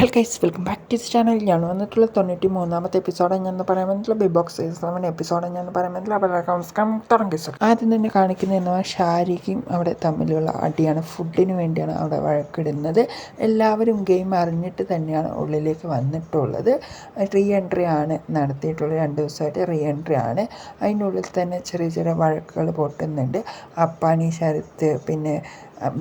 Hello guys welcome back to this channel ഞാൻ വന്നിട്ടുള്ള തൊണ്ണൂറ്റി മൂന്നാമത്തെ എപ്പിസോഡ് ഞാൻ പറയാൻ പറ്റില്ല. ബിഗ് ബോക്സ് സെവൻ എപ്പിസോഡ് ഞാൻ പറയാൻ പറ്റില്ല. അവരുടെ നമസ്കാരം. തുടങ്ങി സർ ആദ്യം തന്നെ കാണിക്കുന്ന ഷാരിക്കും അവിടെ തമ്മിലുള്ള അടിയാണ് ഫുഡിന് വേണ്ടിയാണ് അവിടെ വഴക്കിടുന്നത്. എല്ലാവരും ഗെയിം അറിഞ്ഞിട്ട് തന്നെയാണ് ഉള്ളിലേക്ക് വന്നിട്ടുള്ളത്. റീ എൻട്രി ആണ് നടത്തിയിട്ടുള്ളത്. രണ്ട് ദിവസമായിട്ട് റീ എൻട്രി ആണ്. അതിന്റെ ഉള്ളിൽ തന്നെ ചെറിയ ചെറിയ വഴക്കുകൾ പൊട്ടുന്നുണ്ട്. അപ്പാനി ശരത്ത് പിന്നെ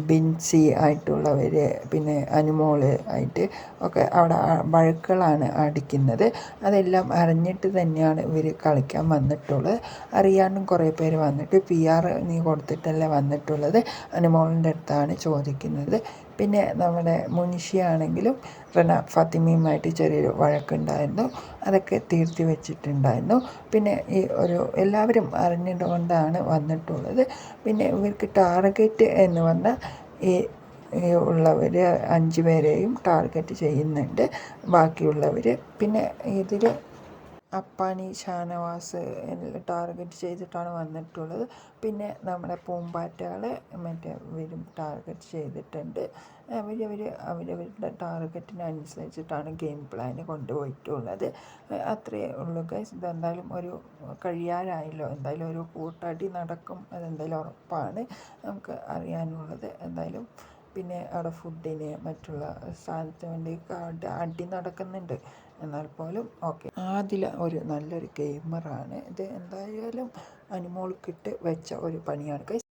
ബിൻസി ആയിട്ടുള്ളവർ പിന്നെ അനുമോൾ ആയിട്ട് ഒക്കെ അവിടെ വഴക്കുകളാണ് അടിക്കുന്നത്. അതെല്ലാം അറിഞ്ഞിട്ട് തന്നെയാണ് ഇവർ കളിക്കാൻ വന്നിട്ടുള്ളത്. അറിയാണ്ടും കുറേ പേര് വന്നിട്ട് പി ആർ നീ കൊടുത്തിട്ടല്ലേ വന്നിട്ടുള്ളത്? അനുമോളിന്റെ അടുത്താണ് ചോദിക്കുന്നത്. പിന്നെ നമ്മുടെ മുൻഷിയാണെങ്കിലും റന ഫാത്തിമയുമായിട്ട് ചെറിയൊരു വഴക്കുണ്ടായിരുന്നു. അതൊക്കെ തീർത്തി വെച്ചിട്ടുണ്ടായിരുന്നു. പിന്നെ ഈ ഒരു എല്ലാവരും അറിഞ്ഞതുകൊണ്ടാണ് വന്നിട്ടുള്ളത്. പിന്നെ ഇവർക്ക് ടാർഗറ്റ് എന്ന് പറഞ്ഞാൽ ഈ ഉള്ളവർ അഞ്ച് പേരെയും ടാർഗറ്റ് ചെയ്യുന്നുണ്ട്. ബാക്കിയുള്ളവർ പിന്നെ ഇതിൽ അപ്പാനി ഷാനവാസ് ടാർഗറ്റ് ചെയ്തിട്ടാണ് വന്നിട്ടുള്ളത്. പിന്നെ നമ്മുടെ പൂമ്പാറ്റകൾ മറ്റേ ഇവരും ടാർഗറ്റ് ചെയ്തിട്ടുണ്ട്. അവരവർ അവരവരുടെ ടാർഗറ്റിനനുസരിച്ചിട്ടാണ് ഗെയിം പ്ലാൻ കൊണ്ടുപോയിട്ടുള്ളത്. അത്രയേ ഉള്ളൂ ഗൈസ് ഇതെന്തായാലും ഒരു കഴിയാറായല്ലോ എന്തായാലും ഒരു കൂട്ടടി നടക്കും. അതെന്തായാലും ഉറപ്പാണ്. നമുക്ക് അറിയാനുള്ളത് എന്തായാലും. പിന്നെ അവിടെ ഫുഡിന് മറ്റുള്ള സാധനത്തിന് വേണ്ടി അടി നടക്കുന്നുണ്ട്. എന്നാൽ പോലും ഓക്കെ. ആദില ഒരു നല്ലൊരു ഗെയിമറാണ് ഇത് എന്തായാലും അനുമോൾക്കിട്ട് വെച്ച ഒരു പണിയാണ്.